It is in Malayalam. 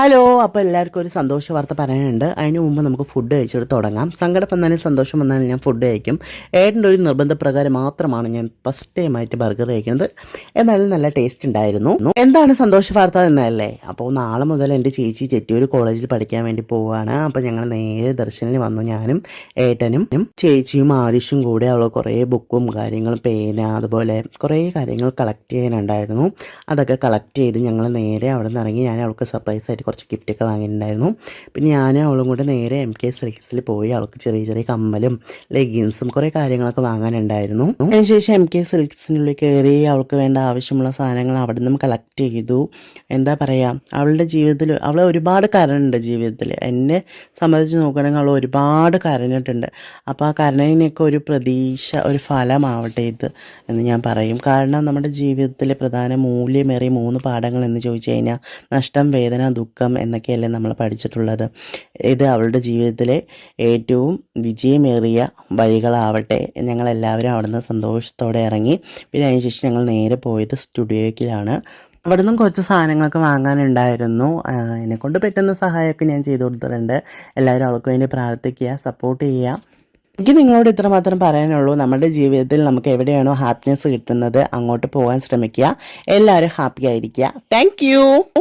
ഹലോ അപ്പോൾ എല്ലാവർക്കും ഒരു സന്തോഷ വാർത്ത പറയാനുണ്ട്. അതിന് മുമ്പ് നമുക്ക് ഫുഡ് കഴിച്ചിട്ട് തുടങ്ങാം. സങ്കടം വന്നാലും സന്തോഷം വന്നാലും ഞാൻ ഫുഡ് കഴിക്കും. ഏട്ടന്റെ ഒരു നിർബന്ധപ്രകാരം മാത്രമാണ് ഞാൻ ഫസ്റ്റ് ടൈം ആയിട്ട് ബർഗർ കഴിക്കുന്നത്. എന്നാലും നല്ല ടേസ്റ്റ് ഉണ്ടായിരുന്നു. എന്താണ് സന്തോഷ വാർത്ത എന്നല്ലേ? അപ്പോൾ നാളെ മുതൽ എന്റെ ചേച്ചി ചെറ്റിയൂർ കോളേജിൽ പഠിക്കാൻ വേണ്ടി പോവുകയാണ്. അപ്പോൾ ഞങ്ങൾ നേരെ ദർശനിൽ വന്നു ഞാനും ഏട്ടനും ചേച്ചിയും ആദിഷും കൂടെ അവൾ കുറേ ബുക്കും കാര്യങ്ങളും പേന അതുപോലെ കുറേ കാര്യങ്ങൾ കളക്ട് ചെയ്യാനുണ്ടായിരുന്നു. അതൊക്കെ കളക്ട് ചെയ്ത് ഞങ്ങൾ നേരെ അവിടെ നിന്ന് ഇറങ്ങി. ഞാൻ അവൾക്ക് സർപ്രൈസ് ആയിട്ട് കുറച്ച് ഗിഫ്റ്റൊക്കെ വാങ്ങിയിട്ടുണ്ടായിരുന്നു. പിന്നെ ഞാൻ അവളും കൂടെ നേരെ എം കെ സിൽക്സിൽ പോയി അവൾക്ക് ചെറിയ ചെറിയ കമ്മലും ലെഗിൻസും കുറേ കാര്യങ്ങളൊക്കെ വാങ്ങാനുണ്ടായിരുന്നു. അതിനുശേഷം എം കെ സിൽക്സിനുള്ളിൽ കയറി അവൾക്ക് വേണ്ട ആവശ്യമുള്ള സാധനങ്ങൾ അവിടെ നിന്നും കളക്ട് ചെയ്തു. എന്താ പറയുക അവളുടെ ജീവിതത്തിൽ അവൾ ഒരുപാട് കരണുണ്ട് ജീവിതത്തിൽ. എന്നെ സംബന്ധിച്ച് നോക്കുകയാണെങ്കിൽ അവൾ ഒരുപാട് കരഞ്ഞിട്ടുണ്ട്. അപ്പോൾ ആ കരഞ്ഞതിനൊക്കെ ഒരു പ്രതീക്ഷ ഒരു ഫലമാവട്ടെ ഇത് എന്ന് ഞാൻ പറയും. കാരണം നമ്മുടെ ജീവിതത്തിലെ പ്രധാന മൂല്യമേറിയ മൂന്ന് പാഠങ്ങൾ എന്ന് ചോദിച്ചു കഴിഞ്ഞാൽ നഷ്ടം വേദന ദുഃഖം എന്നൊക്കെയല്ലേ നമ്മൾ പഠിച്ചിട്ടുള്ളത്. ഇത് അവളുടെ ജീവിതത്തിലെ ഏറ്റവും വിജയമേറിയ വഴികളാവട്ടെ. ഞങ്ങളെല്ലാവരും അവിടുന്ന് സന്തോഷത്തോടെ ഇറങ്ങി. പിന്നെ അതിനുശേഷം ഞങ്ങൾ നേരെ പോയത് സ്റ്റുഡിയോയ്ക്കിലാണ്. അവിടെ നിന്നും കുറച്ച് സാധനങ്ങളൊക്കെ വാങ്ങാനുണ്ടായിരുന്നു. എന്നെക്കൊണ്ട് പറ്റുന്ന സഹായമൊക്കെ ഞാൻ ചെയ്തു കൊടുത്തിട്ടുണ്ട്. എല്ലാവരും അവൾക്ക് വേണ്ടി പ്രാർത്ഥിക്കുക സപ്പോർട്ട് ചെയ്യുക. എനിക്ക് നിങ്ങളോട് ഇത്രമാത്രം പറയാനുള്ളൂ. നമ്മുടെ ജീവിതത്തിൽ നമുക്ക് എവിടെയാണോ ഹാപ്പിനെസ് കിട്ടുന്നത് അങ്ങോട്ട് പോകാൻ ശ്രമിക്കുക. എല്ലാവരും ഹാപ്പി ആയിരിക്കുക. താങ്ക്